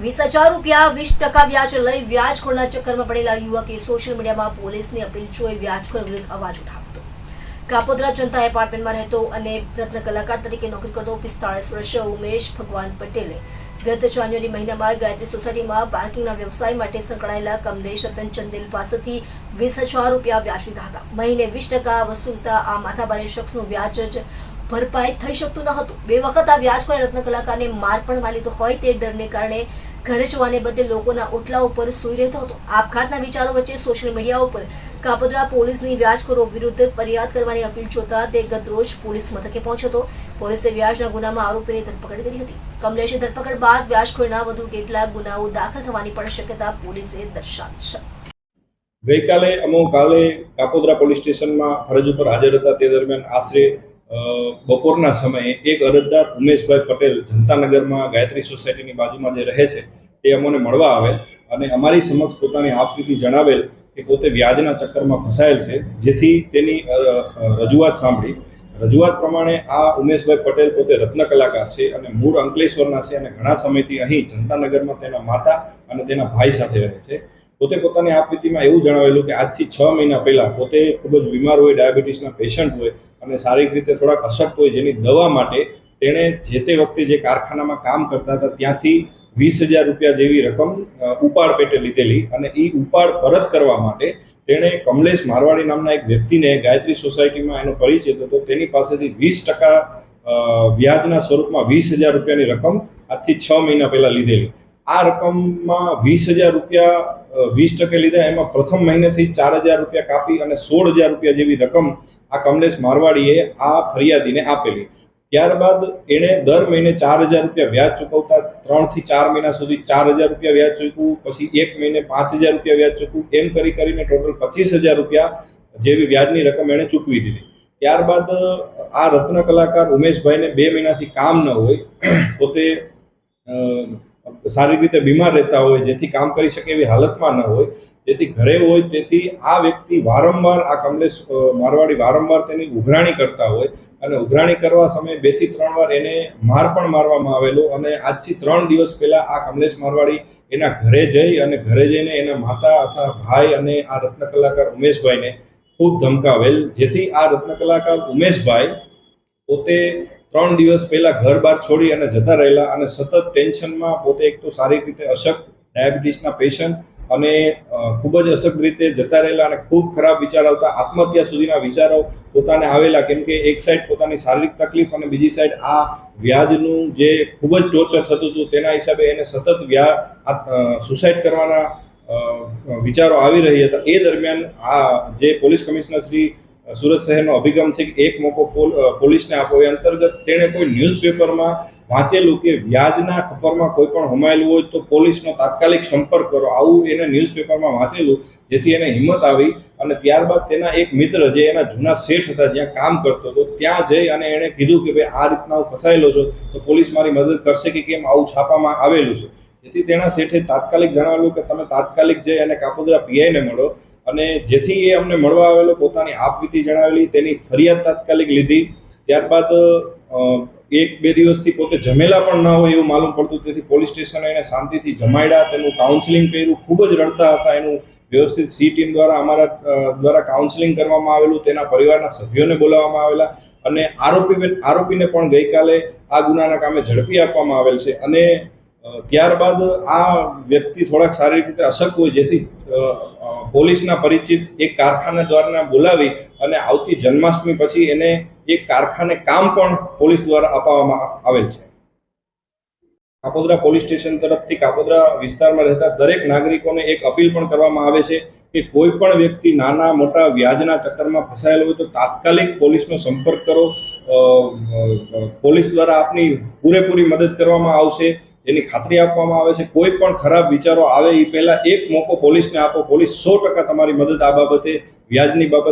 વીસ હજાર રૂપિયા, વીસ ટકા વ્યાજ લઈ વ્યાજખોરના ચક્કરમાં પડેલા યુવકે સોશિયલ મીડિયામાં પોલીસની અપીલ જોઈ વ્યાજખોર વિરુદ્ધ અવાજ ઉઠાવતો. કાપોદ્રા જનતા એપાર્ટમેન્ટમાં રહેતો અને રત્ન કલાકાર તરીકે નોકરી કરતો પિસ્તાળીસ વર્ષીય ઉમેશ ભગવાન પટેલે ગત જાન્યુઆરી મહિનામાં ગાયત્રી સોસાયટીમાં પાર્કિંગના વ્યવસાય માટે સંકળાયેલા કમલેશ રતન ચંદેલ પાસેથી વીસ હજાર રૂપિયા વ્યાજ લીધા હતા. મહિને વીસ ટકા વસૂલતા આ માથાભારે શખ્સનું વ્યાજ જ ભરપાઈ થઈ શકતું ન હતું. બે વખત આ વ્યાજખોરે રત્ન કલાકારને માર પણ મારી લીધો હોય તે ડરને કારણે ઘરે જવાને બદલે લોકોના ઓટલા ઉપર સૂઈ રહેતો હતો. આપઘાતના વિચારો વચ્ચે સોશિયલ મીડિયા ઉપર કાપોદ્રા પોલીસની વ્યાજખોરો વિરુદ્ધ ફરિયાદ કરવાની અપીલ જોતા તે ગતરોજ પોલીસ મથકે પહોંચ્યો હતો. પોલીસે વ્યાજના ગુનામાં આરોપીની ધરપકડ કરી હતી. કમલેશની ધરપકડ બાદ વ્યાજખોરના વધુ કેટલાક ગુનાઓ દાખલ થવાની પણ શક્યતા પોલીસે દર્શાવી છે. ગઈકાલે અમો કાલે કાપોદ્રા પોલીસ સ્ટેશનમાં ફરજ ઉપર હાજર હતા. તે દરમિયાન આશરે બપોરના સમયે એક અરજદાર ઉમેશભાઈ પટેલ જનતાનગરમાં ગાયત્રી સોસાયટીની બાજુમાં જે રહે છે, તે અમોને મળવા આવેલ અને અમારી સમક્ષ પોતાની આપવીથી જણાવેલ કે પોતે વ્યાજના ચક્કરમાં ફસાયેલ છે, જેથી તેની રજૂઆત સાંભળી. રજૂઆત પ્રમાણે આ ઉમેશભાઈ પટેલ પોતે રત્ન કલાકાર છે અને મૂળ અંકલેશ્વરના છે અને ઘણા સમયથી અહીં જનતાનગરમાં તેના માતા અને તેના ભાઈ સાથે રહે છે. પોતે પોતાની આપવીતીમાં એવું જણાવેલું કે આજથી છ મહિના પહેલાં પોતે ખૂબ જ બીમાર હોય, ડાયાબિટીસના પેશન્ટ હોય અને શારીરિક રીતે થોડાક અશક્ત હોય જેની દવા માટે તેણે જે તે વખતે જે કારખાનામાં કામ કરતા હતા ત્યાંથી વીસ હજાર રૂપિયા જેવી રકમ ઉપાડ પેટે લીધેલી અને એ ઉપાડ પરત કરવા માટે તેણે કમલેશ મારવાડી નામના એક વ્યક્તિને ગાયત્રી સોસાયટીમાં એનો પરિચય હતો તો તેની પાસેથી વીસ ટકા વ્યાજના સ્વરૂપમાં વીસ હજાર રૂપિયાની રકમ આજથી છ મહિના પહેલાં લીધેલી. આ રકમમાં વીસ હજાર રૂપિયા વીસ ટકે લીધા. એમાં પ્રથમ મહિનેથી ચાર હજાર રૂપિયા કાપી અને સોળ હજાર રૂપિયા જેવી રકમ આ કમલેશ મારવાડીએ આ ફરિયાદીને આપેલી. ત્યારબાદ એણે દર મહિને ચાર હજાર રૂપિયા વ્યાજ ચૂકવતા ત્રણથી ચાર મહિના સુધી ચાર હજાર રૂપિયા વ્યાજ ચૂકવું, પછી એક મહિને પાંચ હજાર રૂપિયા વ્યાજ ચૂકવું, એમ કરી કરીને ટોટલ પચીસ હજાર રૂપિયા જેવી વ્યાજની રકમ એણે ચૂકવી દીધી. ત્યારબાદ, આ રત્ન કલાકાર ઉમેશભાઈને બે મહિનાથી કામ ન હોય, પોતે સારી રીતે બીમાર રહેતા હોય, જેથી કામ કરી શકે એવી હાલતમાં ન હોય, જેથી ઘરે હોય તેથી આ વ્યક્તિ વારંવાર આ કમલેશ મારવાડી વારંવાર તેની ઉઘરાણી કરતા હોય અને ઉઘરાણી કરવા સમયે બેથી ત્રણ વાર એને માર પણ મારવામાં આવેલો અને આજથી ત્રણ દિવસ પહેલાં આ કમલેશ મારવાડી એના ઘરે જઈ અને ઘરે જઈને એના માતા અથવા ભાઈ અને આ રત્ન કલાકાર ઉમેશભાઈને ખૂબ ધમકાવેલ, જેથી આ રત્ન કલાકાર ઉમેશભાઈ પોતે ત્રણ દિવસ પહેલા ઘર બહાર છોડી અને જતા રહેલા અને સતત ટેન્શનમાં પોતે એક તો શારીરિક રીતે અશક્ત ડાયાબિટીસના પેશન્ટ અને ખૂબ જ અશક્ત રીતે જતા રહેલા અને ખૂબ ખરાબ વિચાર આવતા આત્મહત્યા સુધીના વિચારો પોતાને આવેલા. કેમ કે એક સાઈડ પોતાની શારીરિક તકલીફ અને બીજી સાઈડ આ વ્યાજનું જે ખૂબ જ ટોર્ચર થતું હતું તેના હિસાબે એને સતત વ્યા સુસાઇડ કરવાના વિચારો આવી રહ્યા હતા. એ દરમિયાન આ જે પોલીસ કમિશનર શ્રી સુરત શહેરનો અભિગમ છે કે એક મોકો પોલ- પોલીસને આપો એ અંતર્ગત તેણે કોઈ ન્યૂઝપેપરમાં વાંચેલું કે વ્યાજના ખપરમાં કોઈ પણ હોમાયેલું હોય તો પોલીસનો તાત્કાલિક સંપર્ક કરો. આવું એને ન્યૂઝપેપરમાં વાંચેલું, જેથી એને હિંમત આવી અને ત્યારબાદ તેના એક મિત્ર જે એના જૂના શેઠ હતા જ્યાં કામ કરતો હતો, ત્યાં જઈ અને એણે કીધું કે, ભાઈ, આ રીતના હું ફસાયેલો છું, તો પોલીસ મારી મદદ કરશે કે કેમ આવું છાપામાં આવેલું છે? જેથી તેના શેઠે તાત્કાલિક જણાવેલું કે તમે તાત્કાલિક જઈ અને કાપોદરા પીઆઈને મળો અને જેથી એ અમને મળવા આવેલો પોતાની આપવીતી જણાવેલી, તેની ફરિયાદ તાત્કાલિક લીધી. ત્યારબાદ એક બે દિવસથી પોતે જમેલા પણ ન હોય એવું માલુમ પડતું. તેથી પોલીસ સ્ટેશને એને શાંતિથી જમાડ્યા. તેનું કાઉન્સિલિંગ કર્યું. ખૂબ જ રડતા હતા એનું વ્યવસ્થિત સી ટીમ દ્વારા અમારા દ્વારા કાઉન્સિલિંગ કરવામાં આવેલું. તેના પરિવારના સભ્યોને બોલાવવામાં આવેલા. અને આરોપી આરોપીને પણ ગઈકાલે આ ગુનાના કામે ઝડપી આપવામાં આવેલ છે. અને ત્યારબાદ આ વ્યક્તિ થોડાક શારીરિક રીતે અશક્ત હોય, જેથી પોલીસના પરિચિત એક કારખાના દ્વારા બોલાવી અને આવતી જન્માષ્ટમી પછી એને એક કારખાને કામ પણ પોલીસ દ્વારા અપાવવામાં આવેલ છે. કાપોદ્રા પોલીસ સ્ટેશન તરફથી કાપોદ્રા વિસ્તારમાં રહેતા દરેક નાગરિકોને એક અપીલ પણ કરવામાં આવે છે કે કોઈ પણ વ્યક્તિ નાના, મોટા, વ્યાજના ચક્કરમાં ફસાયેલો હોય તો તાત્કાલિક પોલીસનો સંપર્ક કરો. પોલીસ દ્વારા આપની પૂરેપૂરી મદદ કરવામાં આવશે. જેની ખાતરી આપવામાં આવે છે, કોઈ પણ ખરાબ વિચારો આવે એ પહેલા એક મોકો પોલીસને આપો. પોલીસ સો ટકા તમારી મદદ આ બાબતે, વ્યાજની બાબતે